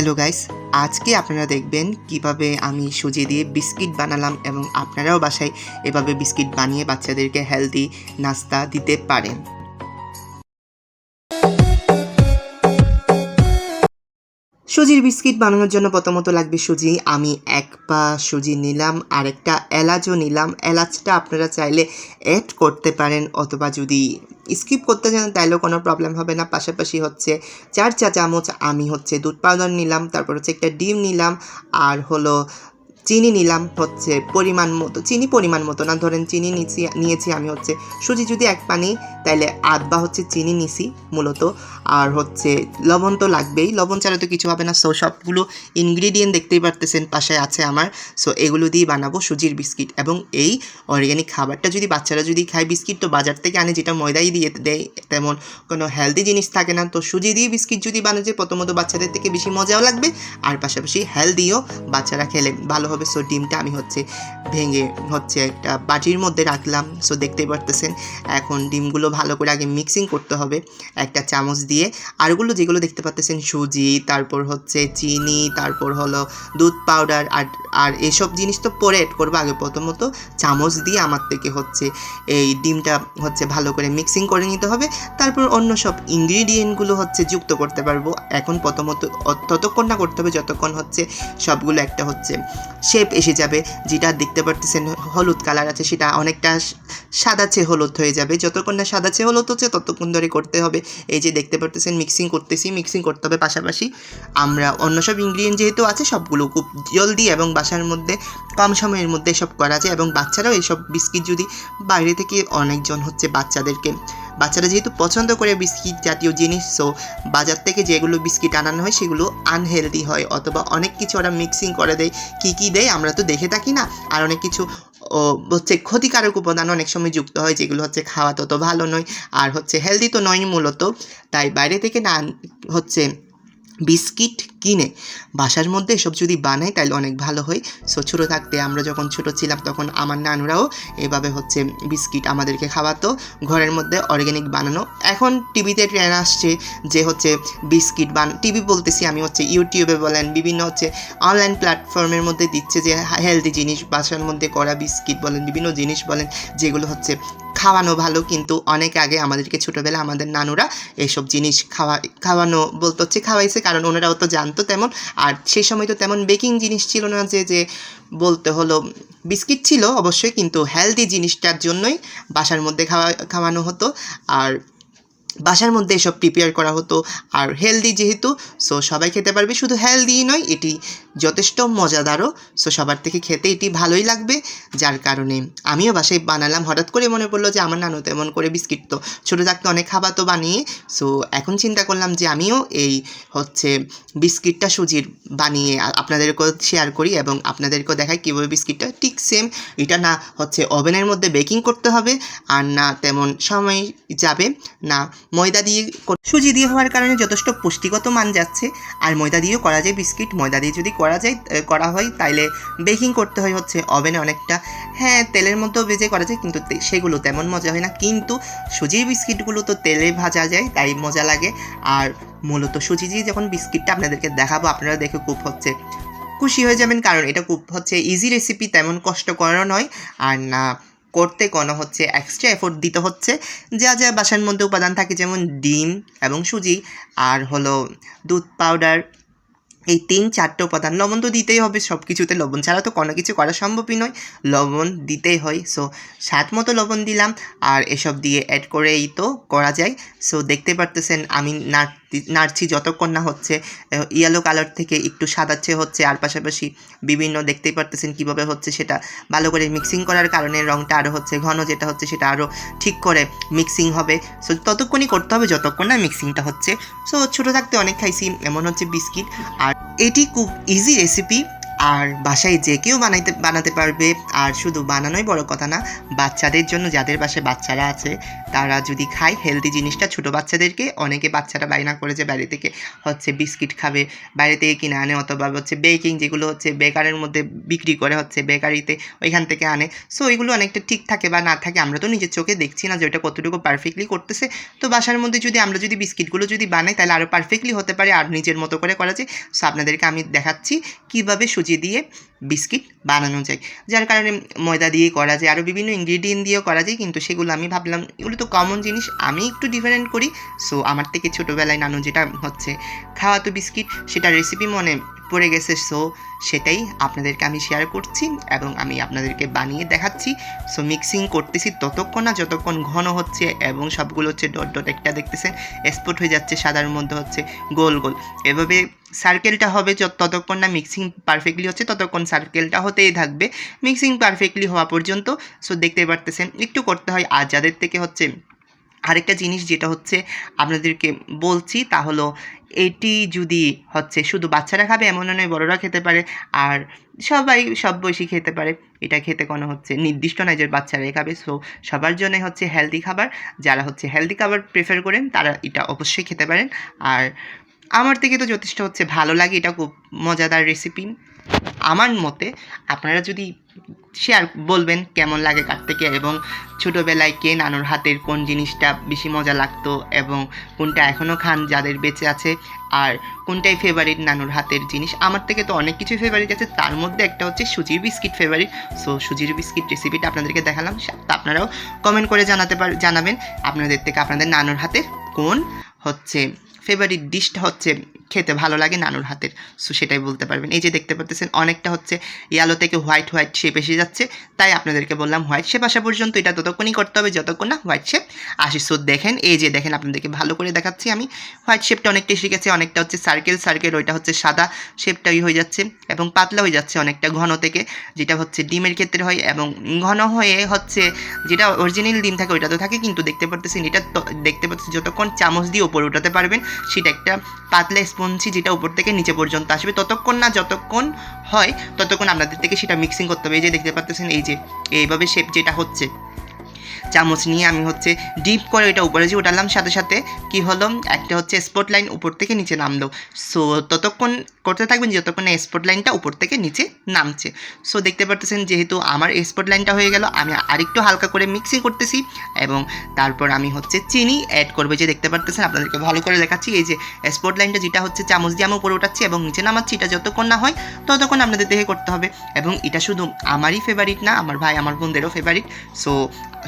Hello guys, আজকে আপনারা দেখবেন কীভাবে আমি সুজি দিয়ে বিস্কিট বানালাম এবং আপনারাও বাসায় এভাবে বিস্কিট বানিয়ে বাচ্চাদেরকে হেলদি নাস্তা দিতে পারেন। সুজির বিস্কিট বানানোর জন্য প্রথমত লাগবে সুজি। আমি এক পা সুজি নিলাম, আরেকটা এলাচও নিলাম। এলাচটা আপনারা চাইলে অ্যাড করতে পারেন অথবা যদি স্কিপ করতে চান, তাইলেও কোনো প্রবলেম হবে না। পাশাপাশি হচ্ছে চার চা চামচ আমি হচ্ছে দুধ পাউডার নিলাম, তারপর হচ্ছে একটা ডিম নিলাম, আর হলো চিনি নিলাম হচ্ছে পরিমাণ মতো, চিনি পরিমাণ মতো না। ধরেন চিনি নিচ্ছি নিয়েছি আমি হচ্ছে সুজি যদি এক পানি তাইলে আধ বা হচ্ছে চিনি নিছি মূলত। আর হচ্ছে লবণ তো লাগবেই। লবণ ছাড়া তো কিছু হবে না। সো সবগুলো ইনগ্রিডিয়েন্ট দেখতেই পারতেছেন পাশে আছে আমার। সো এগুলো দিয়ে বানাবো সুজির বিস্কিট। এবং এই অর্গ্যানিক খাবারটা যদি বাচ্চারা যদি খায়, বিস্কিট তো বাজার থেকে আনে, যেটা ময়দাই দিয়ে দেয়, তেমন কোনো হেলদি জিনিস থাকে না। তো সুজি দিয়ে বিস্কিট যদি বানাচ্ছে প্রথমত বাচ্চাদের থেকে বেশি মজাও লাগবে। আর পাশাপাশি হেলদিও বাচ্চারা খেলে ভালো হবে। সো ডিমটা আমি হচ্ছে ভেঙে হচ্ছে একটা বাটির মধ্যে রাখলাম। সো দেখতেই পারতেছেন, এখন ডিমগুলো ভালো করে আগে মিক্সিং করতে হবে একটা চামচ দিয়ে। আর আরগুলো যেগুলো দেখতে পাচ্তেছেন, সুজি, তারপর হচ্ছে চিনি, তারপর হলো দুধ পাউডার আর আর এসব জিনিস তো পরে অ্যাড করব আগে প্রথমত। চামচ দিয়ে আমার থেকে হচ্ছে এই ডিমটা হচ্ছে ভালো করে মিক্সিং করে নিতে হবে। তারপর অন্য সব ইনগ্রিডিয়েন্টগুলো হচ্ছে যুক্ত করতে পারব। এখন প্রথমত ততক্ষণ না করতে হবে, যতক্ষণ হচ্ছে সবগুলো একটা হচ্ছে শেপ এসে যাবে। যেটা দেখতে পারতেছেন হলুদ কালার আছে, সেটা অনেকটা সাদাচে হলুদ হয়ে যাবে। যতক্ষণ না সাদাচে তো হচ্ছে ততক্ষণ ধরে করতে হবে। এই যে দেখতে পারতেছেন মিক্সিং করতেছি মিক্সিং করতে হবে পাশাপাশি। আমরা অন্য সব ইনগ্রিডিয়েন্ট যেহেতু আছে, সবগুলো খুব জলদি এবং বাসার মধ্যে কম সময়ের মধ্যে সব করা যায় এবং বাচ্চারাও এইসব বিস্কিট যদি বাইরে থেকে অনেকজন হচ্ছে বাচ্চাদেরকে বাচ্চারা যেহেতু পছন্দ করে বিস্কিট জাতীয় জিনিস সো বাজার থেকে যেগুলো বিস্কিট আনানো হয় সেগুলো আনহেলদি হয় অথবা অনেক কিছু ওরা মিক্সিং করে দেয়। কী কী দেয় আমরা তো দেখে থাকি না। আর অনেক কিছু হচ্ছে ক্ষতিকারক উপাদান অনেক সময় যুক্ত হয় যেগুলো হচ্ছে খাওয়া তত ভালো নয়, আর হচ্ছে হেলদি তো নয় মূলত। তাই বাইরে থেকে না হচ্ছে বিস্কিট কিনে বাসার মধ্যে এসব যদি বানাই তাহলে অনেক ভালো হয়। সো ছোটো থাকতে আমরা যখন ছোটো ছিলাম, তখন আমার নানুরাও এভাবে হচ্ছে বিস্কিট আমাদেরকে খাওয়াতো, ঘরের মধ্যে অর্গ্যানিক বানানো। এখন টিভিতে ট্রেন আসছে যে হচ্ছে বিস্কিট বান, টিভি বলতেছি আমি হচ্ছে ইউটিউবে বলেন, বিভিন্ন হচ্ছে অনলাইন প্ল্যাটফর্মের মধ্যে দিচ্ছে যে হেলদি জিনিস, বাসার মধ্যে করা বিস্কিট বলেন, বিভিন্ন জিনিস বলেন, যেগুলো হচ্ছে খাওয়ানো ভালো। কিন্তু অনেক আগে আমাদেরকে ছোটোবেলা আমাদের নানুরা এসব জিনিস খাওয়া, খাওয়ানো বলতে হচ্ছে, খাওয়াইছে। কারণ ওনারাও তো জানতো তেমন। আর সেই সময় তো তেমন বেকিং জিনিস ছিল না যে যে বলতে হলো বিস্কিট ছিল অবশ্যই, কিন্তু হেলদি জিনিসটার জন্যই বাসার মধ্যে খাওয়া, খাওয়ানো হতো। আর বাসার মধ্যে এসব প্রিপেয়ার করা হতো। আর হেলদি যেহেতু সো সবাই খেতে পারবে। শুধু হেলদিই নয়, এটি যথেষ্ট মজাদারও। সো সবার থেকে খেতে এটি ভালোই লাগবে, যার কারণে আমিও বাসায় বানালাম। হঠাৎ করে মনে পড়ল যে, আমার নানু তেমন করে বিস্কিট তো ছোটো থাকতে অনেক খাবার তো বানিয়ে সো এখন চিন্তা করলাম যে, আমিও এই হচ্ছে বিস্কিটটা সুজির বানিয়ে আপনাদেরকেও শেয়ার করি এবং আপনাদেরকেও দেখাই কীভাবে বিস্কিটটা। ঠিক সেম এটা না হচ্ছে ওভেনের মধ্যে বেকিং করতে হবে, আর না তেমন সময় যাবে, না ময়দা দিয়ে সুজি দিয়ে হওয়ার কারণে যথেষ্ট পুষ্টিগত মান যাচ্ছে। আর ময়দা দিয়েও করা যায় বিস্কিট। ময়দা দিয়ে যদি করা যায় করা হয়, তাইলে বেকিং করতে হয় হচ্ছে ওভেনে অনেকটা। হ্যাঁ তেলের মধ্যেও ভেজে করা যায়, কিন্তু সেগুলো তেমন মজা হয় না। কিন্তু সুজির বিস্কিটগুলো তো তেলে ভাজা যায়, তাই মজা লাগে। আর মূলত সুজি দিয়ে যখন বিস্কিটটা আপনাদেরকে দেখাবো, আপনারা দেখে খুব হচ্ছে খুশি হয়ে যাবেন। কারণ এটা খুব হচ্ছে ইজি রেসিপি তেমন কষ্টকরও নয়। আর না করতে কোনো হচ্ছে এক্সট্রা এফোর্ট দিতে হচ্ছে। যা যা বাসার মধ্যে উপাদান থাকে যেমন ডিম এবং সুজি আর হলো দুধ পাউডার এই তিন চারটে উপাদান। লবণ তো দিতেই হবে সব কিছুতে লবণ ছাড়া তো কোনো কিছু করা সম্ভবই নয়। লবণ দিতেই হয় সো স্বাদ মতো লবণ দিলাম। আর এসব দিয়ে অ্যাড করেই তো করা যায়। সো দেখতে পারতেছেন আমি নাড়তি নাড়ছি যতক্ষণ না হচ্ছে ইয়েলো কালার থেকে একটু সাদাচ্ছে হচ্ছে, আর পাশাপাশি বিভিন্ন দেখতেই পারতেছেন কীভাবে হচ্ছে সেটা ভালো করে মিক্সিং করার কারণে রঙটা আরও হচ্ছে ঘন যেটা হচ্ছে সেটা আরও ঠিক করে মিক্সিং হবে। সো ততক্ষণই করতে হবে, যতক্ষণ না মিক্সিংটা হচ্ছে। সো ছোটো থাকতে অনেক খাইছি, এমন হচ্ছে বিস্কিট। আর এটি খুব ইজি রেসিপি আর বাসায় যে কেউ বানাইতে, বানাতে পারবে। আর শুধু বানানোই বড় কথা না, বাচ্চাদের জন্য যাদের বাসায় বাচ্চারা আছে, তারা যদি খায় হেলদি জিনিসটা ছোটো বাচ্চাদেরকে, অনেকে বাচ্চারা বায়না করে যে বাইরে থেকে হচ্ছে বিস্কিট খাবে, বাইরে থেকে কিনে আনে অথবা হচ্ছে বেকিং যেগুলো হচ্ছে বেকারের মধ্যে বিক্রি করে হচ্ছে বেকারিতে ওইখান থেকে আনে। সো ওইগুলো অনেকটা ঠিক থাকে বা না থাকে, আমরা তো নিজের চোখে দেখছি না যে ওটা কতটুকু পারফেক্টলি করতেছে। তো বাসার মধ্যে যদি আমরা যদি বিস্কিটগুলো যদি বানাই, তাহলে আরও পারফেক্টলি হতে পারে, আর নিজের মতো করে করা যায়। সো আপনাদেরকে আমি দেখাচ্ছি কীভাবে সুজি দিয়ে বিস্কিট বানানো যায়। যার কারণে ময়দা দিয়ে করা যায়। আরও বিভিন্ন ইনগ্রিডিয়েন্ট দিয়েও করা যায়। কিন্তু সেগুলো আমি ভাবলাম, এগুলো তো কমন জিনিস, আমি একটু ডিফারেন্ট করি। সো আমার থেকে ছোটোবেলায় নানু যেটা হচ্ছে খাওয়াতো বিস্কিট, সেটা রেসিপি মনে পড়ে গেছে সো সেটাই আপনাদেরকে আমি শেয়ার করছি এবং আমি আপনাদেরকে বানিয়ে দেখাচ্ছি। সো মিক্সিং করতেছি ততক্ষণ না, যতক্ষণ ঘন হচ্ছে এবং সবগুলো হচ্ছে ডট ডট একটা দেখতেছেন স্পট হয়ে যাচ্ছে সাদার মধ্যে হচ্ছে গোল গোল। এভাবে সার্কেলটা হবে ততক্ষণ না মিক্সিং পারফেক্টলি হচ্ছে, ততক্ষণ সার্কেলটা হতেই থাকবে। মিক্সিং পারফেক্টলি হওয়া পর্যন্ত সো দেখতে পারতেছেন, একটু করতে হয়। আর যাদের থেকে হচ্ছে আরেকটা জিনিস যেটা হচ্ছে আপনাদেরকে বলছি, তা হলো এটি যদি হচ্ছে শুধু বাচ্চারা খাবে এমন নয়, বড়রা খেতে পারে, আর সবাই, সব বয়সী খেতে পারে। এটা খেতে কোনো হচ্ছে নির্দিষ্ট নয় যে বাচ্চারাই খাবে। সো সবার জন্যই হচ্ছে হেলদি খাবার। যারা হচ্ছে হেলদি খাবার প্রেফার করেন, তারা এটা অবশ্যই খেতে পারেন। আর আমার থেকে তো যথেষ্ট হচ্ছে ভালো লাগে। এটা খুব মজাদার রেসিপি আমার মতে আপনারা যদি শেয়ার বলবেন কেমন লাগে কার থেকে এবং ছোটোবেলায় কে নানুর হাতের কোন জিনিসটা বেশি মজা লাগতো এবং কোনটা এখনও খান যাদের বেঁচে আছে আর কোনটাই ফেভারিট নানুর হাতের জিনিস। আমার থেকে তো অনেক কিছু ফেভারিট আছে, তার মধ্যে একটা হচ্ছে সুজির বিস্কিট ফেভারিট সো সুজির বিস্কিট রেসিপিটা আপনাদেরকে দেখালাম আপনারাও কমেন্ট করে জানাতে পার জানাবেন। আপনাদের থেকে আপনাদের নানুর হাতের কোন হচ্ছে ফেভারিট ডিশটা হচ্ছে খেতে ভালো লাগে নানুর হাতের সো সেটাই বলতে পারবেন। এই যে দেখতে পাচ্ছেন অনেকটা হচ্ছে ইয়ালো থেকে হোয়াইট হোয়াইট শেপ এসে যাচ্ছে। তাই আপনাদেরকে বললাম হোয়াইট শেপ আসা পর্যন্ত এটা ততক্ষণই করতে হবে, যতক্ষণ না হোয়াইট শেপ আসে। সো দেখেন, এই যে দেখেন আপনাদেরকে ভালো করে দেখাচ্ছি আমি। হোয়াইট শেপটা অনেকটা এসে গেছে অনেকটা হচ্ছে সার্কেল সার্কেল ওইটা হচ্ছে সাদা শেপটাই হয়ে যাচ্ছে এবং পাতলা হয়ে যাচ্ছে অনেকটা ঘন থেকে, যেটা হচ্ছে ডিমের ক্ষেত্রে হয় এবং ঘন হয়ে হচ্ছে যেটা অরিজিনাল ডিম থাকে ওইটা তো থাকে। কিন্তু দেখতে পারতেছেন, এটা দেখতে পাচ্ছেন যতক্ষণ চামচ দিয়ে উপরে উঠাতে পারবেন সেটা একটা পাতলা স্পঞ্জি যেটা উপর থেকে নিচে পর্যন্ত আসবে। ততক্ষণ না যতক্ষণ হয়, ততক্ষণ আপনাদের থেকে সেটা মিক্সিং করতে হবে। এই যে দেখতে পাচ্ছেন, এই যে এইভাবে শেপ যেটা হচ্ছে। চামচ নিয়ে আমি হচ্ছে ডিপ করে এটা উপরে যে উঠালাম, সাথে সাথে কি হলো? একটা হচ্ছে স্পট লাইন উপর থেকে নিচে নামলো। সো ততক্ষণ করতে থাকবেন যতক্ষণ না স্পট লাইনটা উপর থেকে নিচে নামছে। সো দেখতে পারতেছেন যেহেতু আমার স্পট লাইনটা হয়ে গেল, আমি আরেকটু হালকা করে মিক্সিং করতেছি এবং তারপর আমি হচ্ছে চিনি অ্যাড করব। যে দেখতে পারতেছেন, আপনাদেরকে ভালো করে দেখাচ্ছি। এই যে স্পট লাইনটা যেটা হচ্ছে চামচ দিয়ে আমি উপরে উঠাচ্ছি এবং নিচে নামাচ্ছি, এটা যতক্ষণ না হয় ততক্ষণ আপনাদের দেখে করতে হবে। এবং এটা শুধু আমারই ফেভারিট না, আমার ভাই, আমার বোনদেরও ফেভারিট সো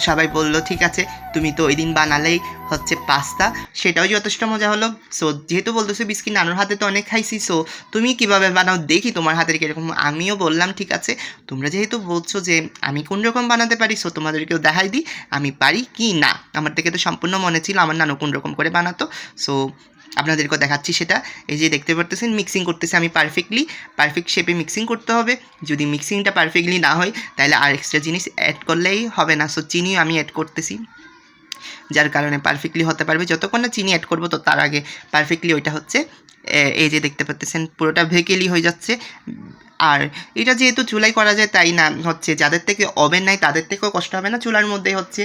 সবাই বলল, ঠিক আছে, তুমি তো ওই দিন বানালেই হচ্ছে পাস্তা। সেটাও যথেষ্ট মজা হলো। সো যেহেতু বলতেছো বিস্কিট, নানুর হাতে তো অনেক খাইছি সো তুমি কীভাবে বানাও দেখি তোমার হাতের কীরকম। আমিও বললাম, ঠিক আছে, তোমরা যেহেতু বলছো যে আমি কোন রকম বানাতে পারি সো তোমাদেরকেও দেখাই দিই, আমি পারি কি না? আমার থেকে তো সম্পূর্ণ মনে ছিল, আমার নানু কোন রকম করে বানাতো। সো আপনাদেরকে দেখাচ্ছি সেটা। এই যে দেখতে পারতেছেন মিক্সিং করতেছে আমি পারফেক্টলি পারফেক্ট শেপে মিক্সিং করতে হবে। যদি মিক্সিংটা পারফেক্টলি না হয়, তাহলে আর এক্সট্রা জিনিস অ্যাড করলেই হবে না। সো চিনিও আমি অ্যাড করতেছি। যার কারণে পারফেক্টলি হতে পারবে। যতক্ষণ না চিনি অ্যাড করব, তো তার আগে পারফেক্টলি ওইটা হচ্ছে এই যে দেখতে পাচ্তেছেন, পুরোটা ভেকেলি হয়ে যাচ্ছে। আর এটা যেহেতু চুলাই করা যায়, তাই না, হচ্ছে যাদের থেকে ওভেন নাই, তাদের থেকেও কষ্ট হবে না চুলার মধ্যেই হচ্ছে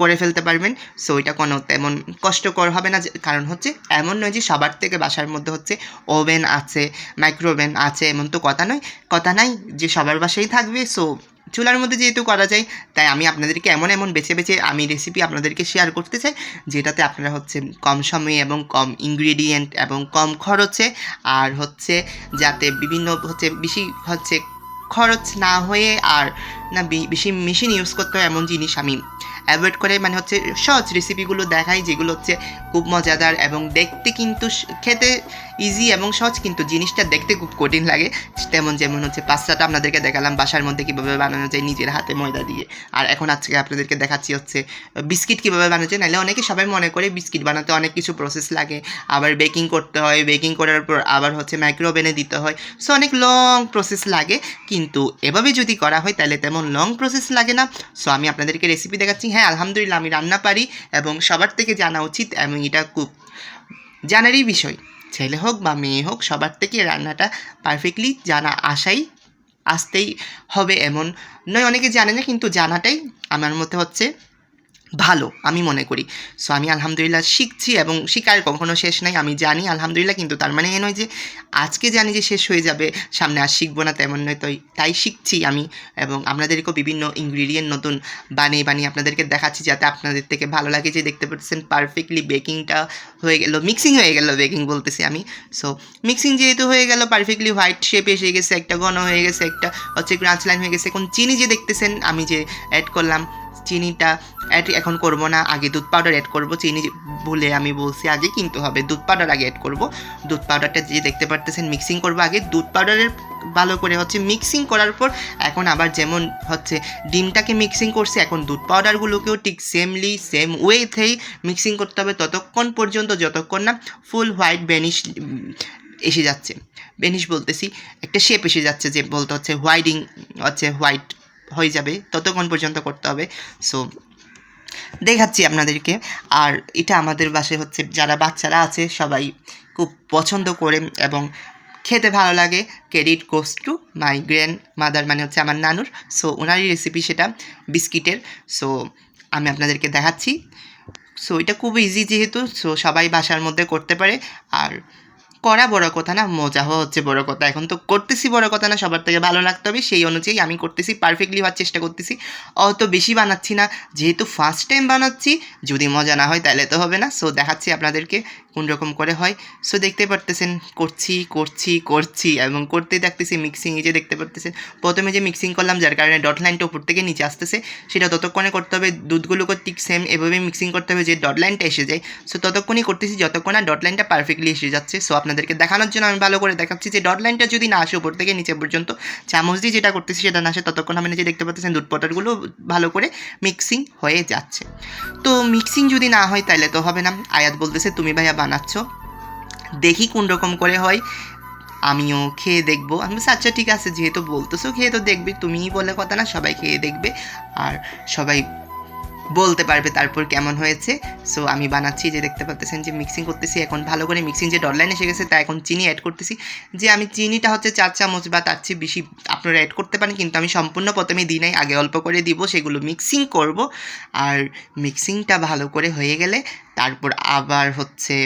করে ফেলতে পারবেন। সো এটা কোনো তেমন কষ্টকর হবে না কারণ হচ্ছে এমন নয় যে সবার থেকে বাসার মধ্যে হচ্ছে ওভেন আছে মাইক্রো ওভেন আছে, এমন তো কথা নয়। কথা নাই যে সবার বাসায় থাকবে সো চুলার মধ্যে যেহেতু করা যায়, তাই আমি আপনাদেরকে এমন এমন বেছে বেছে আমি রেসিপি আপনাদেরকে শেয়ার করতে চাই, যেটাতে আপনারা হচ্ছে কম সময়ে এবং কম ইনগ্রেডিয়েন্ট এবং কম খরচে আর হচ্ছে যাতে বিভিন্ন হচ্ছে বেশি হচ্ছে খরচ না হয়ে আর না বেশি মেশিন ইউজ করতে হয় এমন জিনিস আমি অ্যাভয়েড করে মানে হচ্ছে সহজ রেসিপিগুলো দেখাই যেগুলো হচ্ছে খুব মজাদার এবং দেখতে কিন্তু খেতে ইজি এবং সহজ, কিন্তু জিনিসটা দেখতে খুব কঠিন লাগে। তেমন যেমন হচ্ছে পাস্তাটা আপনাদেরকে দেখালাম, বাসার মধ্যে কীভাবে বানানো যায়, নিজের হাতে ময়দা দিয়ে। আর এখন আজকে আপনাদেরকে দেখাচ্ছি হচ্ছে বিস্কিট কীভাবে বানানো যায়। নাহলে অনেকে সবাই মনে করে বিস্কিট বানাতে অনেক কিছু প্রসেস লাগে। আবার বেকিং করতে হয় বেকিং করার পর আবার হচ্ছে মাইক্রো ওভেনে দিতে হয়। সো অনেক লং প্রসেস লাগে, কিন্তু এভাবে যদি করা হয়, তাহলে তেমন লং প্রসেস লাগে না। সো আমি আপনাদেরকে রেসিপি দেখাচ্ছি। হ্যাঁ আলহামদুলিল্লাহ, আমি রান্না পারি এবং সবার থেকে জানা উচিত এবং এটা খুব জানারই বিষয়। ছেলে হোক বা মেয়ে হোক, সবার থেকে রান্নাটা পারফেক্টলি জানা আসাই আসতেই হবে এমন। নয়, অনেকে জানে না, কিন্তু জানাটাই আমার মতে হচ্ছে ভালো, আমি মনে করি। সো আমি আলহামদুলিল্লাহ শিখছি এবং শিকার কখনো শেষ নাই, আমি জানি আলহামদুলিল্লাহ, কিন্তু তার মানে এ নয় যে আজকে জানি যে শেষ হয়ে যাবে, সামনে আর শিখব না তেমন নয় তো তাই শিখছি আমি এবং আপনাদেরকেও বিভিন্ন ইনগ্রিডিয়েন্ট নতুন বানিয়ে বানিয়ে আপনাদেরকে দেখাচ্ছি যাতে আপনাদের থেকে ভালো লাগে যে দেখতে পাচ্ছেন পারফেক্টলি বেকিংটা হয়ে গেল মিক্সিং হয়ে গেল বেকিং বলতেছি আমি। সো মিক্সিং যেহেতু হয়ে গেল পারফেক্টলি হোয়াইট শেপ এসে গেছে, একটা ঘন হয়ে গেছে, একটা হচ্ছে ক্রাঞ্চ লাইন হয়ে গেছে, এখন চিনি যে দেখতেছেন, আমি যে অ্যাড করলাম চিনিটা অ্যাড এখন করব না, আগে দুধ পাউডার অ্যাড করব, চিনি ভুলে আমি বলছি আগে কিন্তু হবে, দুধ পাউডার আগে অ্যাড করব। দুধ পাউডারটা যে দেখতে পারতেছেন মিক্সিং করব আগে, দুধ পাউডারের ভালো করে হচ্ছে মিক্সিং করার পর এখন আবার যেমন হচ্ছে ডিমটাকে মিক্সিং করছে, এখন দুধ পাউডারগুলোকেও ঠিক সেমলি সেম ওয়েতেই মিক্সিং করতে হবে, ততক্ষণ পর্যন্ত যতক্ষণ না ফুল হোয়াইট বেনিশ এসে যাচ্ছে। বেনিশ বলতেছি, একটা শেপ এসে যাচ্ছে যে বলতে হচ্ছে হোয়াইডিং হচ্ছে হোয়াইট হয়ে যাবে, ততক্ষণ পর্যন্ত করতে হবে। সো দেখাচ্ছি আপনাদেরকে। আর এটা আমাদের বাসায় হচ্ছে, যারা বাচ্চারা আছে, সবাই খুব পছন্দ করে এবং খেতে ভালো লাগে। Credit goes to my grandmother মানে হচ্ছে আমার নানুর। সো ওনারই রেসিপি সেটা, বিস্কিটের। সো আমি আপনাদেরকে দেখাচ্ছি। সো এটা খুব ইজি যেহেতু। সো সবাই বাসার মধ্যে করতে পারে। আর করা বড় কথা না, মজা হওয়া হচ্ছে বড় কথা। এখন তো করতেছি বড় কথা না, সবার থেকে ভালো লাগতে হবে, সেই অনুযায়ী আমি করতেছি পারফেক্টলি হওয়ার চেষ্টা করতেছি। অত বেশি বানাচ্ছি না, যেহেতু ফার্স্ট টাইম বানাচ্ছি, যদি মজা না হয় তাহলে তো হবে না। সো দেখাচ্ছি আপনাদেরকে কোন রকম করে হয়। সো দেখতে পারতেছেন, করছি করছি করছি এবং করতে দেখতেছি মিক্সিং এই যে দেখতে পারতেছেন। প্রথমে যে মিক্সিং করলাম, যার কারণে ডট লাইনটা উপর থেকে নিচে আসতেছে, সেটা ততক্ষণে করতে হবে দুধগুলোকে ঠিক সেম এভাবে মিক্সিং করতে হবে যে ডট লাইনটা এসে যায়। সো ততক্ষণই করতেছি, যতক্ষণ না ডট লাইনটা পারফেক্টলি এসে যাচ্ছে। সো আপনাদেরকে দেখানোর জন্য আমি ভালো করে দেখাচ্ছি যে ডট লাইনটা যদি না আসে উপর থেকে নিচে পর্যন্ত চামচ দিয়ে যেটা করতেছি সেটা না আসে ততক্ষণ আমি যে দেখতে পাচ্ছেন দুধ পটারগুলো ভালো করে মিক্সিং হয়ে যাচ্ছে। তো মিক্সিং যদি না হয় তাহলে তো হবে না। আয়াত বলতেছে তুমি ভাইয়া বানাচ্ছ দেখি কোন রকম করে হয়। আমিও খেয়ে দেখব। আমি বলছি, আচ্ছা ঠিক আছে যেহেতু বলতেছো খেয়ে তো দেখবে। তুমিই বলে কথা না সবাই খেয়ে দেখবে। আর সবাই বলতে পারবে তারপর কেমন হয়েছে। সো আমি বানাচ্ছি যে দেখতে পাচ্ছেন যে মিক্সিং করতেছি। এখন ভালো করে মিক্সিং যে ডরলাইন এসে গেছে, তা এখন চিনি অ্যাড করতেছি। যে আমি চিনিটা হচ্ছে চার চামচ বা তার চেয়ে বেশি আপনারা অ্যাড করতে পারেন, কিন্তু আমি সম্পূর্ণ প্রথমে দিই নাই, আগে অল্প করে দিব, সেগুলো মিক্সিং করব। আর মিক্সিংটা ভালো করে হয়ে গেলে তারপর আবার হচ্ছে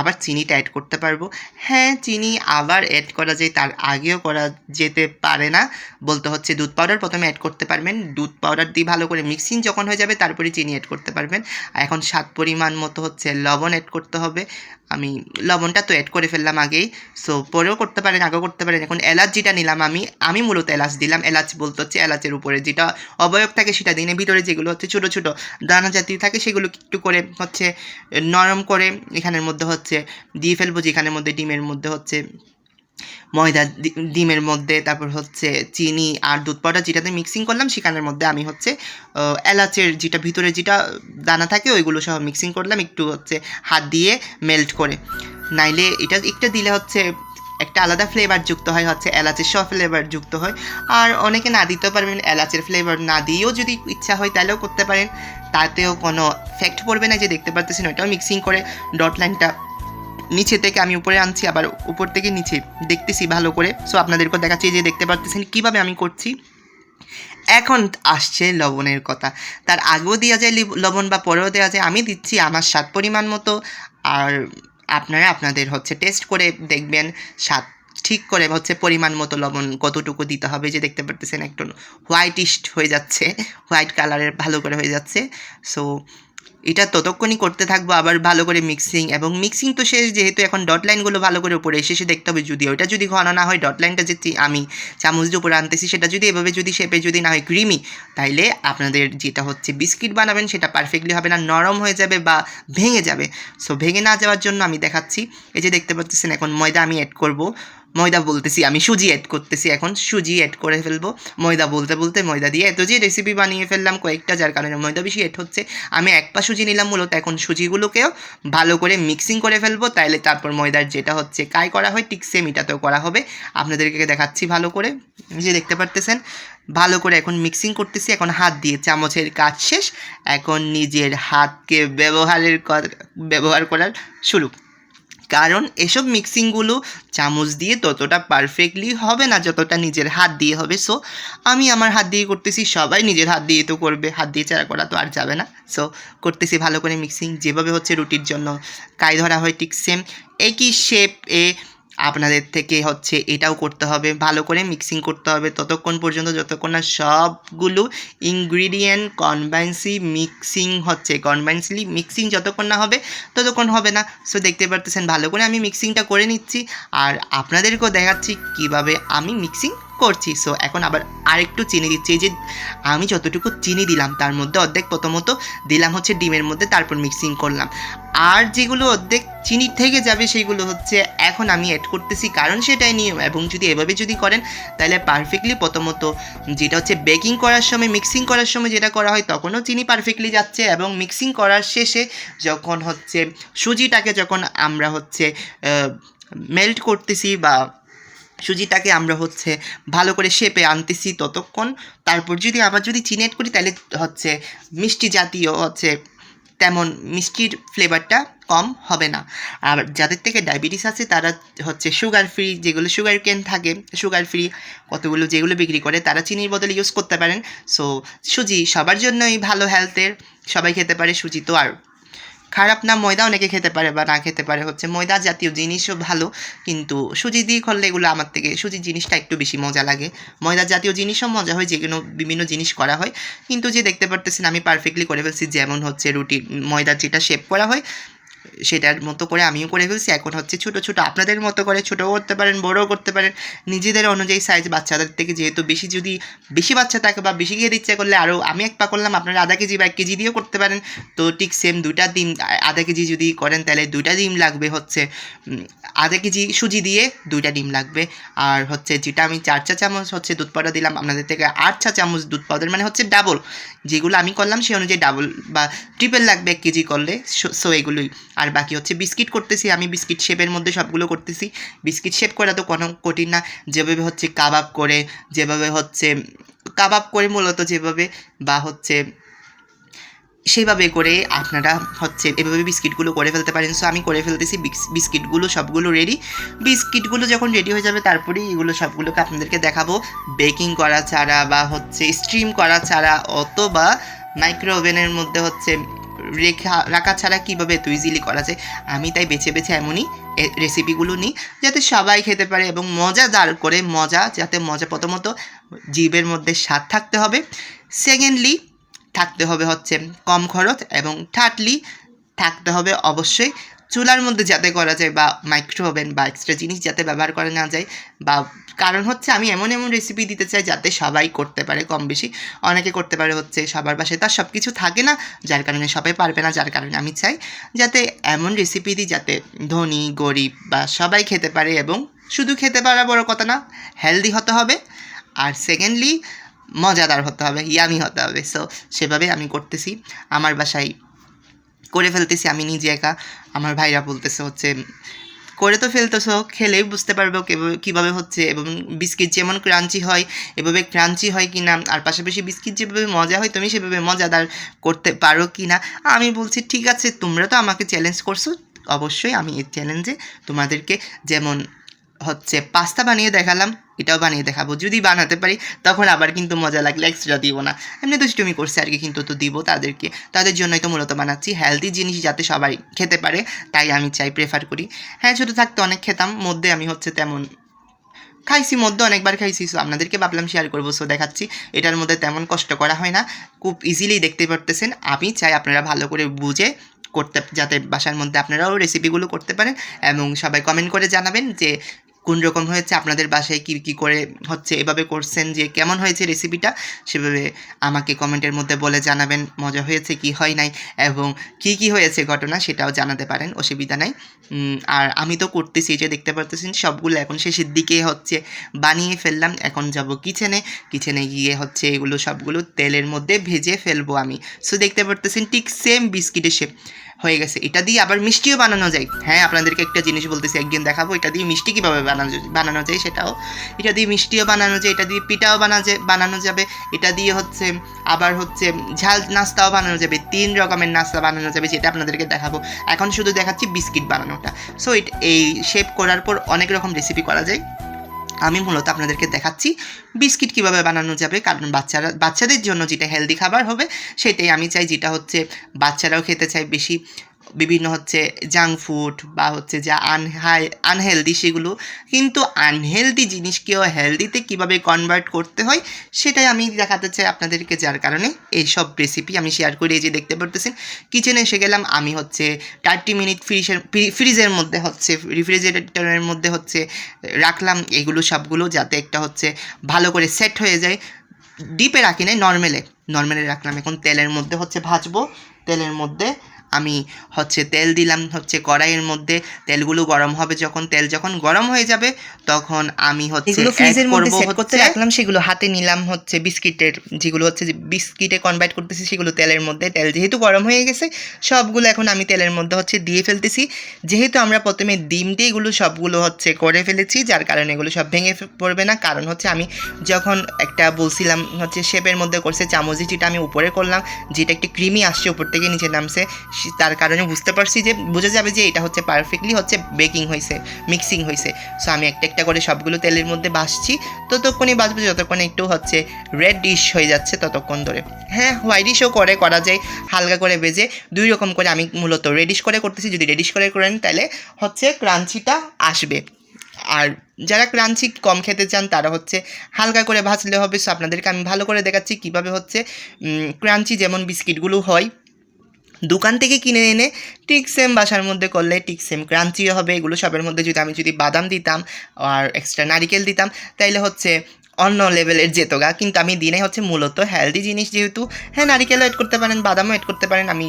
আবার চিনিটা অ্যাড করতে পারব। হ্যাঁ চিনি আবার অ্যাড করা যায়, তার আগেও করা যেতে পারে না। বলতে হচ্ছে দুধ পাউডার প্রথমে অ্যাড করতে পারবেন। দুধ পাউডার দিয়ে ভালো করে মিক্সিং যখন হয়ে যাবে, তারপরে চিনি অ্যাড করতে পারবেন। আর এখন স্বাদ পরিমাণ মতো হচ্ছে লবণ অ্যাড করতে হবে। আমি লবণটা তো অ্যাড করে ফেললাম আগেই। সো পরেও করতে পারেন, আগেও করতে পারেন। এখন এলাচ যেটা নিলাম আমি। আমি মূলত এলাচ দিলাম। এলাচ বলতে হচ্ছে এলাচের উপরে যেটা অবয়ব থাকে সেটা দিনে, ভিতরে যেগুলো হচ্ছে ছোটো ছোটো দানা জাতীয় থাকে সেগুলো একটু করে হচ্ছে নরম করে এখানের মধ্যে হচ্ছে দিয়ে ফেলব যেখানের মধ্যে ডিমের মধ্যে হচ্ছে ময়দা ডিমের মধ্যে, তারপর হচ্ছে চিনি আর দুধ পাউডার যেটাতে মিক্সিং করলাম, সেখানের মধ্যে আমি হচ্ছে এলাচের যেটা ভিতরে যেটা দানা থাকে ওইগুলো সহ মিক্সিং করলাম, একটু হচ্ছে হাত দিয়ে মেল্ট করে। নাইলে এটা একটা দিলে হচ্ছে একটা আলাদা ফ্লেভার যুক্ত হয়, হচ্ছে এলাচের সব ফ্লেভার যুক্ত হয়। আর অনেকে না দিতেও পারবেন এলাচের ফ্লেভার না দিয়েও যদি ইচ্ছা হয় তাহলেও করতে পারেন। তাতেও কোনো ফ্যাক্ট পড়বে না যে দেখতে পারতেছেন ওইটাও মিক্সিং করে ডট লাইনটা নিচে থেকে আমি উপরে আনছি, আবার উপর থেকে নিচে দেখতেছি ভালো করে। সো আপনাদেরকে দেখাচ্ছি যে দেখতে পারতেছেন কীভাবে আমি করছি। এখন আসছে লবণের কথা। তার আগেও দেওয়া যায় লিব- লবণ বা পরেও দেওয়া যায়। আমি দিচ্ছি আমার স্বাদ পরিমাণ মতো। আর আপনারা, আপনাদের হচ্ছে টেস্ট করে দেখবেন। স্বাদ ঠিক করে হচ্ছে পরিমাণ মতো লবণ কতটুকু দিতে হবে। যে দেখতে পারতেছেন একটু হোয়াইটিস্ট হয়ে যাচ্ছে। হোয়াইট কালারের ভালো করে হয়ে যাচ্ছে। সো এটা ততক্ষণই করতে থাকব, আবার ভালো করে মিক্সিং এবং মিক্সিং তো শেষ, যেহেতু এখন ডট লাইনগুলো ভালো করে উপরে এসে দেখতে হবে যদি ওইটা যদি ঘন না হয় ডট লাইনটা যে আমি চামচ দিয়ে উপরে আনতেছি, সেটা যদি এভাবে যদি শেপে যদি না হয় ক্রিমি তাইলে আপনাদের যেটা হচ্ছে বিস্কিট বানাবেন, সেটা পারফেক্টলি হবে না, নরম হয়ে যাবে বা ভেঙে যাবে। সো ভেঙে না যাওয়ার জন্য আমি দেখাচ্ছি। এই যে দেখতে পাচ্ছেন, এখন ময়দা আমি অ্যাড করব। ময়দা বলতেছি, আমি সুজি অ্যাড করতেছি এখন, সুজি অ্যাড করে ফেলব। ময়দা বলতে বলতে ময়দা দিয়ে এত যে রেসিপি বানিয়ে ফেললাম কয়েকটা, যার কারণে ময়দা বেশি অ্যাড হচ্ছে, আমি এক পা সুজি নিলাম মূলত এখন সুজিগুলোকেও ভালো করে মিক্সিং করে ফেলব, তাইলে তারপর ময়দার যেটা হচ্ছে, কাই করা হয় ঠিক সেম এটাতেও করা হবে। আপনাদেরকে দেখাচ্ছি ভালো করে যে দেখতে পারতেছেন, ভালো করে এখন মিক্সিং করতেছি, এখন হাত দিয়ে চামচের কাজ শেষ, এখন নিজের হাতকে ব্যবহারের ব্যবহার করার শুরু। কারণ এসব মিক্সিংগুলো চামচ দিয়ে ততটা পারফেক্টলি হবে না, যতটা নিজের হাত দিয়ে হবে। সো আমি আমার হাত দিয়ে করতেছি, সবাই নিজের হাত দিয়ে তো করবে, হাত দিয়ে চারা করা তো আর যাবে না। সো করতেছি ভালো করে মিক্সিং যেভাবে হচ্ছে রুটির জন্য। কাই ধরা হয় ঠিক সেম একই শেপ এ আপনাদের থেকে হচ্ছে এটাও করতে হবে, ভালো করে মিক্সিং করতে হবে। ততক্ষণ পর্যন্ত, যতক্ষণ না সবগুলো ইনগ্রিডিয়েন্ট কনভাইন্সলি মিক্সিং হচ্ছে কনভাইন্সলি মিক্সিং যতক্ষণ না হবে, ততক্ষণ হবে না। সো দেখতে পারতেছেন, ভালো করে আমি মিক্সিংটা করে নিচ্ছি। আর আপনাদেরকেও দেখাচ্ছি কীভাবে আমি মিক্সিং করছি। সো এখন আবার আরেকটু চিনি দিচ্ছি। এই যে আমি যতটুকু চিনি দিলাম, তার মধ্যে অর্ধেক প্রথমত দিলাম হচ্ছে ডিমের মধ্যে, তারপর মিক্সিং করলাম। আর যেগুলো অর্ধেক চিনি থেকে যাবে সেইগুলো হচ্ছে এখন আমি অ্যাড করতেছি, কারণ সেটাই নিয়ম। এবং যদি এভাবে যদি করেন, তাহলে পারফেক্টলি প্রথমত যেটা হচ্ছে বেকিং করার সময় মিক্সিং করার সময় যেটা করা হয়, তখনও চিনি পারফেক্টলি যাচ্ছে এবং মিক্সিং করার শেষে যখন হচ্ছে সুজিটাকে যখন আমরা হচ্ছে মেল্ট করতেছি বা সুজিটাকে আমরা হচ্ছে ভালো করে শেপে আনতেছি ততক্ষণ, তারপর যদি আবার যদি চিনি অ্যাড করি, তাহলে হচ্ছে মিষ্টি জাতীয় হচ্ছে তেমন মিষ্টির ফ্লেভারটা কম হবে না। আর যাদের থেকে ডায়াবেটিস আছে, তারা হচ্ছে সুগার ফ্রি যেগুলো সুগার কেন থাকে সুগার ফ্রি কতগুলো যেগুলো বিক্রি করে, তারা চিনির বদলে ইউজ করতে পারেন। সো সুজি সবার জন্যই ভালো হেলথের সবাই খেতে পারে সুজি তো। আর খারাপ না, ময়দা অনেকে খেতে পারে বা না খেতে পারে। হচ্ছে ময়দা জাতীয় জিনিসও ভালো, কিন্তু সুজি দিয়ে করলে এগুলো আমার থেকে সুজির জিনিসটা একটু বেশি মজা লাগে। ময়দা জাতীয় জিনিসও মজা হয় যেগুলো বিভিন্ন জিনিস করা হয়। কিন্তু যে দেখতে পারতেছেন, আমি পারফেক্টলি করে ফেলছি। যেমন হচ্ছে রুটি, ময়দার যেটা শেপ করা হয় সেটার মতো করে আমিও করে ফেলছি। এখন হচ্ছে ছোটো ছোটো, আপনাদের মতো করে ছোটোও করতে পারেন, বড়ও করতে পারেন। নিজেদের অনুযায়ী সাইজ বাচ্চাদের থেকে যেহেতু বেশি যদি, বেশি বাচ্চা থাকে বা বেশি খেয়ে ইচ্ছা করলে আরও আমি এক পা করলাম, আপনারা আধা কেজি বা এক কেজি দিয়েও করতে পারেন। তো ঠিক সেম দুইটা ডিম, আধা কেজি যদি করেন তাহলে দুইটা ডিম লাগবে হচ্ছে আধা কেজি সুজি দিয়ে দুইটা ডিম লাগবে। আর হচ্ছে যেটা আমি চার চা চামচ হচ্ছে দুধ পাউডার দিলাম, আপনাদের থেকে আট চা চামচ দুধ পাউডার মানে হচ্ছে ডাবল যেগুলো আমি করলাম সেই অনুযায়ী ডাবল বা ট্রিপল লাগবে এক কেজি করলে, সো এগুলোই। আর বাকি হচ্ছে বিস্কিট করতেছি, আমি বিস্কিট শেপের মধ্যে সবগুলো করতেছি। বিস্কিট শেপ করা তো কোনো কঠিন না, যেভাবে হচ্ছে কাবাব করে, যেভাবে হচ্ছে কাবাব করে মূলত যেভাবে বা হচ্ছে সেইভাবে করে আপনারা হচ্ছে এভাবে বিস্কিটগুলো করে ফেলতে পারেন। সো আমি করে ফেলতেছি বিস- বিস্কিটগুলো সবগুলো রেডি বিস্কিটগুলো যখন রেডি হয়ে যাবে, তারপরেই এগুলো সবগুলোকে আপনাদেরকে দেখাবো। বেকিং করা ছাড়া বা হচ্ছে স্ট্রিম করা ছাড়া অথবা মাইক্রো ওভেনের মধ্যে হচ্ছে রেখা, রাখা ছাড়া কীভাবে এত ইজিলি করা যায়? আমি তাই বেছে বেছে এমনই রেসিপিগুলো নিই, যাতে সবাই খেতে পারে এবং মজাদার করে মজা, যাতে মজা প্রথমত জীবের মধ্যে স্বাদ থাকতে হবে। সেকেন্ডলি থাকতে হবে হচ্ছে কম খরচ এবং থার্ডলি থাকতে হবে অবশ্যই চুলার মধ্যে যাতে করা যায় বা মাইক্রো ওভেন বা এক্সট্রা জিনিস যাতে ব্যবহার করা না যায় বা কারণ হচ্ছে আমি এমন এমন রেসিপি দিতে চাই যাতে সবাই করতে পারে কম বেশি অনেকে করতে পারে হচ্ছে সবার বাসায়, তার সব কিছু থাকে না, যার কারণে সবাই পারবে না, যার কারণে আমি চাই যাতে এমন রেসিপি দিই যাতে ধনী, গরিব বা সবাই খেতে পারে এবং শুধু খেতে পারা বড় কথা না হেলদি হতে হবে। আর সেকেন্ডলি মজাদার হতে হবে ইয়ামি হতে হবে। সো সেভাবে আমি করতেছি। আমার বাসায় করে ফেলতেছি, আমি নিজে একা। আমার ভাইরা বলতেছে হচ্ছে, করে তো ফেলতেছো, খেলেই বুঝতে পারবে কিভাবে- হচ্ছে এবং বিস্কিট যেমন ক্রাঞ্চি হয়, এভাবে ক্রাঞ্চি হয় কি না আর পাশাপাশি বিস্কিট যেভাবে মজা হয়, তুমি সেভাবে মজাদার করতে পারো কি না আমি বলছি, ঠিক আছে, তোমরা তো আমাকে চ্যালেঞ্জ করছ, অবশ্যই আমি এই চ্যালেঞ্জে তোমাদেরকে যেমন হচ্ছে পাস্তা বানিয়ে দেখালাম, এটাও বানিয়ে দেখাবো। যদি বানাতে পারি, তখন আবার কিন্তু মজা লাগলে এক্সট্রা দিব না। এমনি দুষ্টুমি করছে আর কি, কিন্তু তো দিব তাদেরকে। তাদের জন্যই তো মূলত বানাচ্ছি হেলদি জিনিস যাতে সবাই খেতে পারে, তাই আমি চাই প্রেফার করি। হ্যাঁ ছোটো থাকতে অনেক খেতাম, মধ্যে আমি হচ্ছে তেমন খাইছি, মধ্যে অনেকবার খাইছি সো আপনাদেরকে ভাবলাম শেয়ার করব সো দেখাচ্ছি। এটার মধ্যে তেমন কষ্ট করা হয় না, খুব ইজিলি দেখতে পারতেছেন। আমি চাই আপনারা ভালো করে বুঝে করতে, যাতে বাসার মধ্যে আপনারাও রেসিপিগুলো করতে পারেন, এবং সবাই কমেন্ট করে জানাবেন যে কোন রকম হয়েছে, আপনাদের বাসায় কী কী করে হচ্ছে, এভাবে করছেন যে কেমন হয়েছে রেসিপিটা সেভাবে আমাকে কমেন্টের মধ্যে বলে জানাবেন, মজা হয়েছে কি, হয় নাই, এবং কি কি হয়েছে ঘটনা সেটাও জানাতে পারেন, অসুবিধা নাই। আর আমি তো করতেছি যে দেখতে পারতেছেন, সবগুলো এখন শেষের দিকে হচ্ছে বানিয়ে ফেললাম, এখন যাব কিচেনে কিচেনে গিয়ে হচ্ছে এগুলো সবগুলো তেলের মধ্যে ভেজে ফেলব আমি। সো দেখতে পারতেছেন ঠিক সেম বিস্কিটের শেপ হয়ে গেছে। এটা দিয়ে আবার মিষ্টিও বানানো যায়। হ্যাঁ আপনাদেরকে একটা জিনিস বলতেছি, একদিন দেখাবো, এটা দিয়ে মিষ্টি কীভাবে বানানো বানানো যায় সেটাও। এটা দিয়ে মিষ্টিও বানানো যায়, এটা দিয়ে পিঠাও বানা যায় বানানো যাবে। এটা দিয়ে হচ্ছে, আবার হচ্ছে, ঝাল নাস্তাও বানানো যাবে। তিন রকমের নাস্তা বানানো যাবে, যেটা আপনাদেরকে দেখাবো। এখন শুধু দেখাচ্ছি বিস্কিট বানানোটা। সো এই শেপ করার পর অনেক রকম রেসিপি করা যায়। আমি মূলত আপনাদেরকে দেখাচ্ছি বিস্কিট কীভাবে বানানো যাবে, কারণ বাচ্চারা বাচ্চাদের জন্য যেটা হেলদি খাবার হবে, সেটাই আমি চাই, যেটা হচ্ছে বাচ্চারাও খেতে চায় বেশি। বিভিন্ন হচ্ছে জাঙ্ক ফুড বা হচ্ছে যা আনহাই আনহেলদি সেগুলো। কিন্তু আনহেলদি জিনিসকেও হেলদিতে কীভাবে কনভার্ট করতে হয়, সেটাই আমি দেখাতে চাই আপনাদেরকে যার কারণে এইসব রেসিপি আমি শেয়ার করে এই যে দেখতে পারতেছেন। কিচেনে এসে গেলাম, আমি হচ্ছে থার্টি মিনিট ফ্রিজের ফ্রিজের মধ্যে হচ্ছে রিফ্রিজারেটরের মধ্যে হচ্ছে রাখলাম এগুলো সবগুলো যাতে একটা হচ্ছে ভালো করে সেট হয়ে যায়। ডিপে রাখি নাই নর্মেলে নর্মেলে রাখলাম, এখন তেলের মধ্যে হচ্ছে ভাজবো। তেলের মধ্যে আমি হচ্ছে তেল দিলাম হচ্ছে কড়াইয়ের মধ্যে তেলগুলো গরম হবে যখন তেল যখন গরম হয়ে যাবে তখন আমি হচ্ছে ফ্রিজের মধ্যে সেট করতে রাখলাম সেগুলো হাতে নিলাম হচ্ছে বিস্কিটের যেগুলো হচ্ছে বিস্কিটে কনভার্ট করতেছি সেগুলো তেলের মধ্যে তেল যেহেতু গরম হয়ে গেছে সবগুলো এখন আমি তেলের মধ্যে হচ্ছে দিয়ে ফেলতেছি। যেহেতু আমরা প্রথমে ডিম দিয়ে এগুলো সবগুলো হচ্ছে করে ফেলেছি যার কারণে এগুলো সব ভেঙে পড়বে না কারণ হচ্ছে আমি যখন একটা বলছিলাম হচ্ছে শেপের মধ্যে করছে চামচ যেটা আমি উপরে করলাম যেটা একটু ক্রিমি আসছে উপর থেকে নিচে নামছে তার কারণে বুঝতে পারছি যে, বোঝা যাবে যে এটা হচ্ছে পারফেক্টলি হচ্ছে বেকিং হয়েছে মিক্সিং হয়েছে। সো আমি একটা একটা করে সবগুলো তেলের মধ্যে বাসছি। ততক্ষণই বাজবে, যতক্ষণ একটু হচ্ছে রেড ডিশ হয়ে যাচ্ছে, ততক্ষণ ধরে। হ্যাঁ হোয়াইট ডিশও করে, করা যায়। হালকা করে ভেজে দুই রকম করে আমি মূলত রেডিশ করে করতেছি। যদি রেডিশ করে করেন, তাহলে হচ্ছে ক্রাঞ্চিটা আসবে। আর যারা ক্রাঞ্চি কম খেতে চান, তারা হচ্ছে হালকা করে ভাজলে হবে। সো আপনাদেরকে আমি ভালো করে দেখাচ্ছি কীভাবে হচ্ছে ক্রাঞ্চি যেমন বিস্কিটগুলো হয় দোকান থেকে কিনে এনে ঠিক সেম বাসার মধ্যে করলে ঠিক সেম ক্রাঞ্চিও হবে, এগুলো সবের মধ্যে যদি আমি যদি বাদাম দিতাম আর এক্সট্রা নারিকেল দিতাম, তাইলে হচ্ছে অন্য লেভেলের যেত গা। কিন্তু আমি দিনে হচ্ছে মূলত হেলদি জিনিস যেহেতু হ্যাঁ নারিকেলও অ্যাড করতে পারেন, বাদামও অ্যাড করতে পারেন। আমি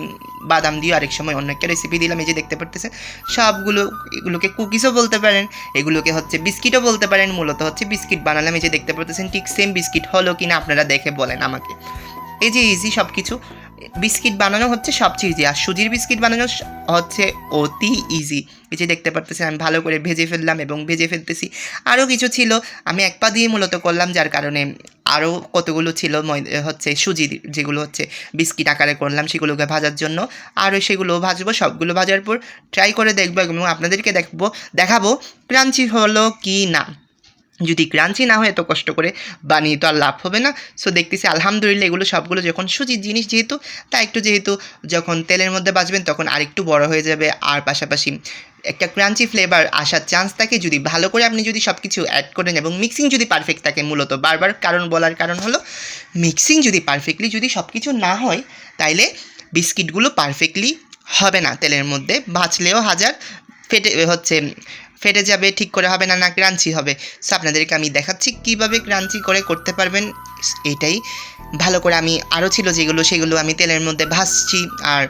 বাদাম দিয়ে আরেক সময় অন্য একটা রেসিপি দিলাম, এই যে দেখতে পারতেছে সবগুলো, এগুলোকে কুকিজও বলতে পারেন, এগুলোকে হচ্ছে বিস্কিটও বলতে পারেন, মূলত হচ্ছে বিস্কিট বানালাম, এই যে দেখতে পারতেছেন, ঠিক সেম বিস্কিট হলো কিনা আপনারা দেখে বলেন আমাকে। এই যে ইজি সব কিছু বিস্কিট বানানো হচ্ছে সবচেয়ে ইজি আর সুজির বিস্কিট বানানো হচ্ছে অতি ইজি এই যে দেখতে পারতেছি আমি ভালো করে ভেজে ফেললাম এবং ভেজে ফেলতেছি। আরও কিছু ছিল, আমি এক পা দিয়ে মূলত করলাম, যার কারণে আরও কতগুলো ছিল হচ্ছে সুজি যেগুলো হচ্ছে বিস্কিট আকারে করলাম সেগুলোকে ভাজার জন্য। আরও সেগুলো ভাজবো, সবগুলো ভাজার পর ট্রাই করে দেখব এবং আপনাদেরকে দেখব, দেখাবো, ক্রাঞ্চি হলো কি না। যদি ক্রাঞ্চি না হয় এত কষ্ট করে বানিয়ে তো আর লাভ হবে না। সো দেখতেছি আলহামদুলিল্লাহ এগুলো সবগুলো যখন সুজির জিনিস যেহেতু, তা একটু যেহেতু যখন তেলের মধ্যে বাজবেন তখন আরেকটু বড় হয়ে যাবে। আর পাশাপাশি একটা ক্রাঞ্চি ফ্লেভার আসার চান্স থাকে যদি ভালো করে আপনি যদি সব কিছু অ্যাড করেন এবং মিক্সিং যদি পারফেক্ট থাকে মূলত। বারবার কারণ বলার কারণ হলো মিক্সিং যদি পারফেক্টলি যদি সব কিছু না হয়, তাইলে বিস্কিটগুলো পারফেক্টলি হবে না তেলের মধ্যে। বাঁচলেও হাজার, ফেটে হচ্ছে ফেটে যাবে, ঠিক করে হবে না না ক্রাঞ্চি হবে। সো আপনাদেরকে আমি দেখাচ্ছি কীভাবে ক্রাঞ্চি করে করতে পারবেন। এটাই ভালো করে আমি আরও ছিল যেগুলো, সেগুলো আমি তেলের মধ্যে ভাজছি, আর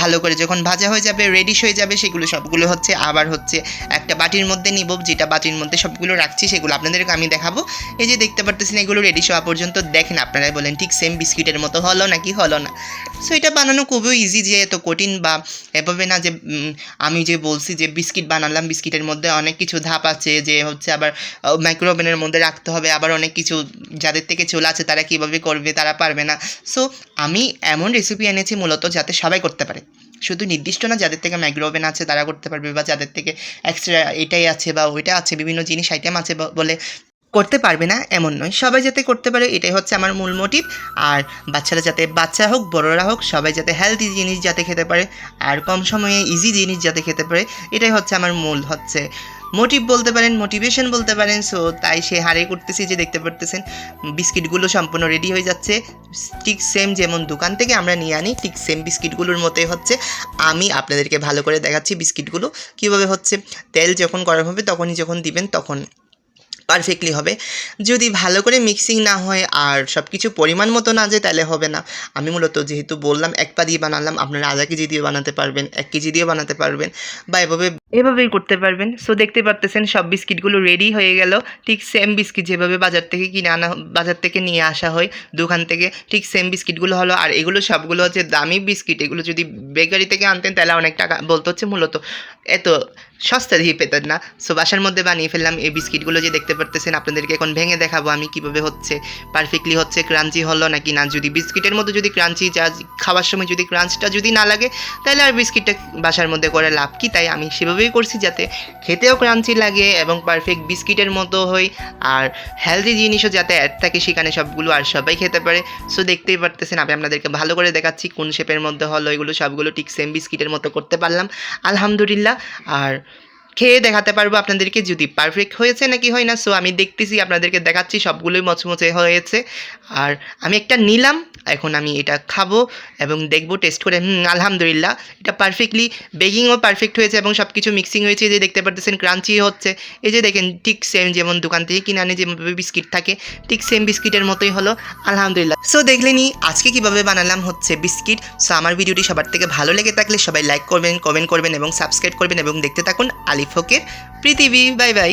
ভালো করে যখন ভাজা হয়ে যাবে রেডিশ হয়ে যাবে, সেগুলো সবগুলো হচ্ছে, আবার হচ্ছে একটা বাটির মধ্যে নিব, যেটা বাটির মধ্যে সবগুলো রাখছি, সেগুলো আপনাদেরকে আমি দেখাবো। এই যে দেখতে পারতেছেন, এগুলো রেডিশ হওয়া পর্যন্ত দেখেন আপনারাই বলেন, ঠিক সেম বিস্কিটের মতো হলো নাকি হলো না? সো এটা বানানো খুবই ইজি যে এত কঠিন বা এভাবে না যে আমি যে বলছি যে বিস্কিট বানালাম, বিস্কিটের মধ্যে অনেক কিছু ধাপ আছে, যে হচ্ছে আবার মাইক্রোওভেনের মধ্যে রাখতে হবে, আবার অনেক কিছু যাদের থেকে চলে আছে, তারা কীভাবে করবে, তারা পারবে না। সো আমি এমন রেসিপি এনেছি মূলত যাতে সবাই করতে পারে। শুধু নির্দিষ্ট না, যাদের থেকে মাইক্রোওভেন আছে, তারা করতে পারবে বা যাদের থেকে এক্সট্রা এটাই আছে বা ওইটা আছে, বিভিন্ন জিনিস আইটেম আছে বলে করতে পারবে না, এমন নয়। সবাই যাতে করতে পারে, এটাই হচ্ছে আমার মূল মোটিভ আর বাচ্চারা যাতে বাচ্চা হোক, বড়রা হোক, সবাই যাতে হেলদি জিনিস যাতে খেতে পারে, আর কম সময়ে ইজি জিনিস যাতে খেতে পারে, এটাই হচ্ছে আমার মূল হচ্ছে মোটিভ বলতে পারেন মোটিভেশন বলতে পারেন সো তাই সে হারে করতেছি যে দেখতে পারতেছেন। বিস্কিটগুলো সম্পূর্ণ রেডি হয়ে যাচ্ছে। ঠিক সেম যেমন দোকান থেকে আমরা নিয়ে আনি, ঠিক সেম বিস্কিটগুলোর মতোই হচ্ছে। আমি আপনাদেরকে ভালো করে দেখাচ্ছি বিস্কিটগুলো কীভাবে হচ্ছে। তেল যখন গরম হবে তখনই যখন দিবেন, তখন পারফেক্টলি হবে। যদি ভালো করে মিক্সিং না হয় আর সব কিছু পরিমাণ মতো না যায়, তাহলে হবে না। আমি মূলত যেহেতু বললাম, এক পা দিয়ে বানালাম, আপনারা আধা কেজি দিয়ে বানাতে পারবেন, এক কেজি দিয়ে বানাতে পারবেন। বা এভাবে এভাবেই করতে পারবেন। সো দেখতে পারতেছেন সব বিস্কিটগুলো রেডি হয়ে গেল। ঠিক সেম বিস্কিট যেভাবে বাজার থেকে কিনে আনা, বাজার থেকে নিয়ে আসা হয়, দোকান থেকে ঠিক সেম বিস্কিটগুলো হলো। আর এগুলো সবগুলো হচ্ছে দামি বিস্কিট এগুলো যদি বেকারি থেকে আনতেন, তাহলে অনেক টাকা বলতে হচ্ছে মূলত এত সস্তা দিয়ে পেতেন না। সো বাসার মধ্যে বানিয়ে ফেললাম এই বিস্কিটগুলো যে দেখতে পারতেছেন। আপনাদেরকে এখন ভেঙে দেখাবো আমি কীভাবে হচ্ছে পারফেক্টলি হচ্ছে ক্রাঞ্চি হলো নাকি না। যদি বিস্কিটের মতো যদি ক্রাঞ্চি যা খাওয়ার সময় যদি ক্রাঞ্চটা যদি না লাগে, তাহলে আর বিস্কিটটা বাসার মধ্যে করে লাভ কি? তাই আমি সেভাবেই করছি যাতে খেতেও ক্রাঞ্চি লাগে এবং পারফেক্ট বিস্কিটের মতো হয় আর হেলদি জিনিসও যাতে অ্যাড থাকে সেখানে সবগুলো আর সবাই খেতে পারে। সো দেখতেই পারতেছেন, আমি আপনাদেরকে ভালো করে দেখাচ্ছি কোন শেপের মধ্যে হলো, এগুলো সবগুলো ঠিক সেম বিস্কিটের মতো করতে পারলাম। আলহামদুলিল্লাহ, আর খেয়ে দেখাতে পারব আপনাদেরকে যদি পারফেক্ট হয়েছে নাকি হয় না। সো আমি দেখতেছি, আপনাদেরকে দেখাচ্ছি, সবগুলোই মচমচে হয়েছে। আর আমি একটা নিলাম, এখন আমি এটা খাব এবং দেখব টেস্ট করে, হুম, আলহামদুলিল্লাহ। এটা পারফেক্টলি বেকিংও পারফেক্ট হয়েছে এবং সব কিছু মিক্সিং হয়েছে যে দেখতে পারতেছেন ক্রাঞ্চি হচ্ছে। এই যে দেখেন, ঠিক সেম যেমন দোকান থেকে কিনে আনে, যেভাবে বিস্কিট থাকে, ঠিক সেম বিস্কিটের মতোই হলো। আলহামদুলিল্লাহ। সো দেখলেনি আজকে কীভাবে বানালাম হচ্ছে বিস্কিট সো আমার ভিডিওটি সবার থেকে ভালো লেগে থাকলে সবাই লাইক করবেন কমেন্ট করবেন এবং সাবস্ক্রাইব করবেন এবং দেখতে থাকুন আলিফকের পৃথিবী বাই বাই।